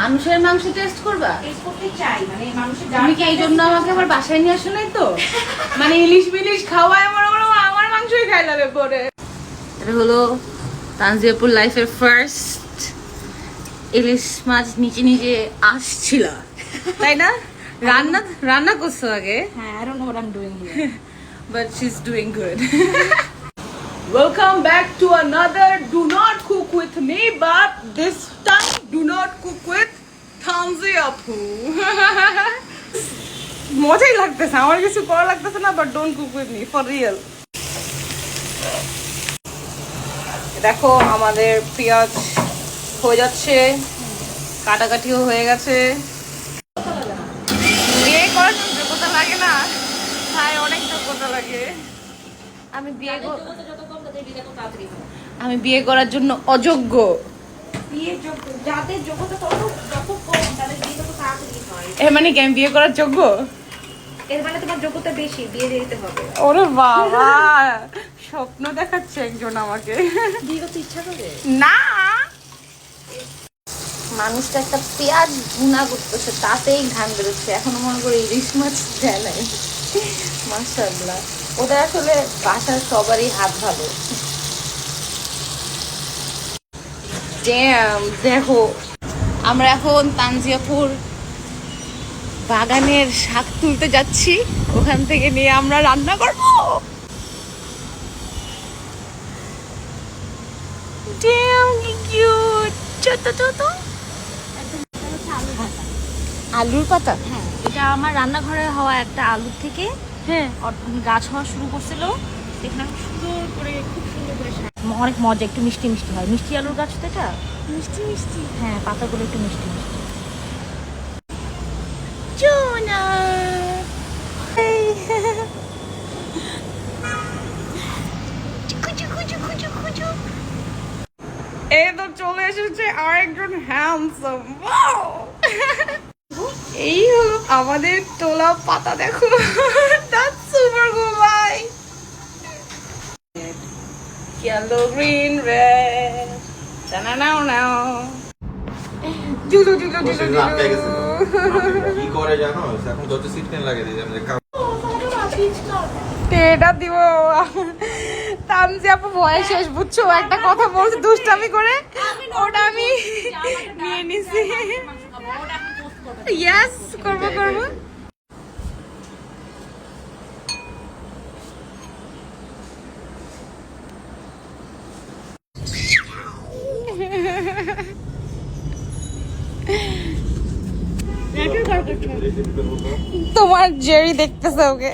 মানুষের মাংস টেস্ট করবা? টেস্ট করতে চাই মানে মানুষের তুমি কি এই জন্য আমাকে আবার বাসায় নিয়ে আসো নাই তো? মানে ইলিশ মিলিশ খাওয়ায় করো আমার মাংসই খাই লাগে পরে এটা হলো তানজিয়াপুর লাইফের ফার্স্ট ইলিশ মাছ নিচে নিচে আসছিল। তাই না? রান্না রান্না করছ আগে? হ্যাঁ I don't know what I am doing here good. Welcome back to another Do Not Cook with Me, but this time Do Not Cook with মজাই লাগতেছে আমার কিছু করা লাগতেছে না but don't cook with me for real দেখো আমাদের পেঁয়াজ হয়ে যাচ্ছে কাটাকাটিও হয়ে গেছে। বিয়ে করার যোগ্যতা লাগে না হ্যাঁ অনেক যোগ্যতা লাগে। আমি বিয়ে আমি বিয়ে করার জন্য অযোগ্য। বিয়ের যোগ্য যাদের যোগ্যতা তত যত কম তাদের বিয়ে তত তাড়াতাড়ি হয়। এ মানে কি আমি বিয়ে করার যোগ্য? এর মানে তোমার যোগ্যতা বেশি বিয়ে দিতে হবে। ওরে বাবা স্বপ্ন দেখাচ্ছে একজন আমাকে। বিয়ে করতে ইচ্ছা করে? না। মানুষটা একটা পেঁয়াজ গুণা করতেছে তাতেই ঘাম বেরোচ্ছে। এখনও মনে করি ইলিশ মাছ দেয় নাই। মাসাল্লাহ ওদের আসলে বাসার সবারই হাত ভালো। দেখো। আমরা এখন তানজিয়াপুর বাগানের শাক তুলতে যাচ্ছি। ওখান থেকে নিয়ে আমরা রান্না করব। আলুর পাতা? হ্যাঁ এটা আমার রান্নাঘরে হওয়া একটা আলু থেকে হ্যাঁ। গাছ হওয়া শুরু করছিল। এখানে আমি সুন্দর করে খুব সুন্দর করে অনেক মজা একটু মিষ্টি মিষ্টি হয়। মিষ্টি আলুর গাছ তো এটা? মিষ্টি মিষ্টি। হ্যাঁ পাতাগুলো একটু মিষ্টি মিষ্টি। এই তো চলে এসেছে আরেকজন হ্যান্ডসাম এই হলো আমাদের তোলা পাতা দেখো। Yellow green red নাও নাও জুলু জুলু জুলু বসে আটকে জুলু কি করে জানো এখন যত সিট পেন লাগে দিই আমরা এটা দিব তামজি আপু ভয় শেষ বুঝছ একটা কথা বলছে দুষ্টামি করে ওটা আমি নিয়ে নিছি ইয়েস করব করব তোমার জেরি দেখতেছে ওকে।